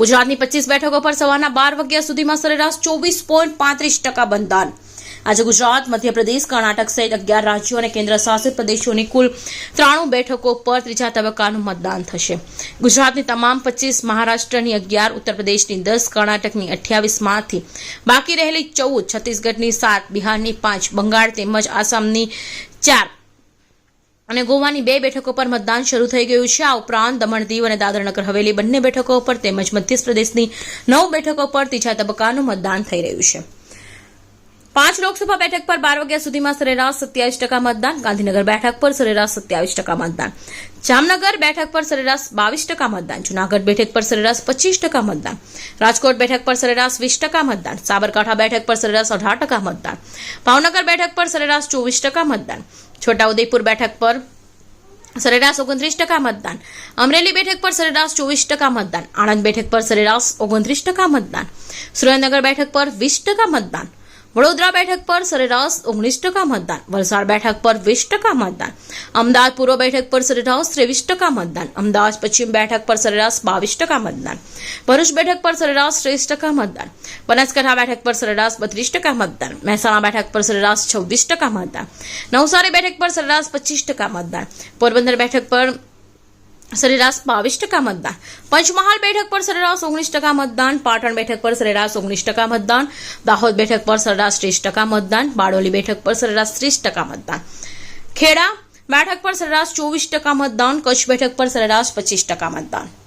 ગુજરાતની પચીસ બેઠકો પર સવારના બાર વાગ્યા સુધીમાં સરેરાશ ચોવીસ પોઈન્ટ પાંત્રીસ ટકા બંધાન આજે ગુજરાત મધ્યપ્રદેશ કર્ણાટક સહિત અગિયાર રાજ્યો અને કેન્દ્ર શાસિત પ્રદેશોની કુલ ત્રાણું બેઠકો પર ત્રીજા તબક્કાનું મતદાન થશે ગુજરાતની તમામ પચીસ મહારાષ્ટ્રની અગિયાર ઉત્તર પ્રદેશની દસ કર્ણાટકની અઠ્યાવીસમાંથી બાકી રહેલી ચૌદ છત્તીસગઢની સાત બિહારની પાંચ બંગાળ તેમજ આસામની ચાર અને ગોવાની બે બેઠકો પર મતદાન શરૂ થઈ ગયું છે આ ઉપરાંત દમણ દીવ અને દાદરનગર હવેલી બંને બેઠકો પર તેમજ મધ્ય પ્રદેશની નવ બેઠકો પર ત્રીજા તબક્કાનું મતદાન થઈ રહ્યું છે पांच लोकसभा बैठक पर 12 बजे સુધીમાં સરેરાશ 27% મતદાન ગાંધીનગર બેઠક પર સરેરાશ 27% મતદાન ચામનગર બેઠક પર સરેરાશ 22% મતદાન જૂનાગઢ બેઠક પર સરેરાશ 25% મતદાન રાજકોટ બેઠક પર સરેરાશ 20% મતદાન સાબરકાંઠા બેઠક પર સરેરાશ 18% મતદાન ભાવનગર બેઠક પર સરેરાશ 24% મતદાન છોટાઉદેપુર બેઠક પર સરેરાશ 29% મતદાન અમરેલી બેઠક પર સરેરાશ 24% મતદાન આણંદ બેઠક પર સરેરાશ 29% મતદાન સુરેન્દ્રનગર બેઠક પર 20% મતદાન वडोदरा बैठक पर सरेराश ओगनीस टका मतदान वलसाड़ बैठक पर वीस टका मतदान अमदावाद पूर्व बैठक पर सरेराश तेवीस टका मतदान अमदावाद पश्चिम बैठक पर सरेराश बावीस टका मतदान भरूच बैठक पर सरेराश तेईस टका मतदान बनासकांठा बैठक पर सरेराश बत्तीस टका मतदान मेहसाणा बैठक पर सरेराश छब्बीस टका मतदान नवसारी बैठक पर सरेराश पच्चीस टका मतदान पोरबंदर बैठक पर सरेरास बीस टका मतदान पंचमहाल बैठक पर सरेरास ओगनीस टका मतदान पाटण बैठक पर सरेरास ओगनीस टका मतदान दाहोद बैठक पर सरेरास तीस टका मतदान बाड़ोली बैठक पर सरेरास तीस टका मतदान खेड़ा बैठक पर सरेरास चौबीस टका मतदान कच्छ बैठक पर सरेरास पच्चीस टका मतदान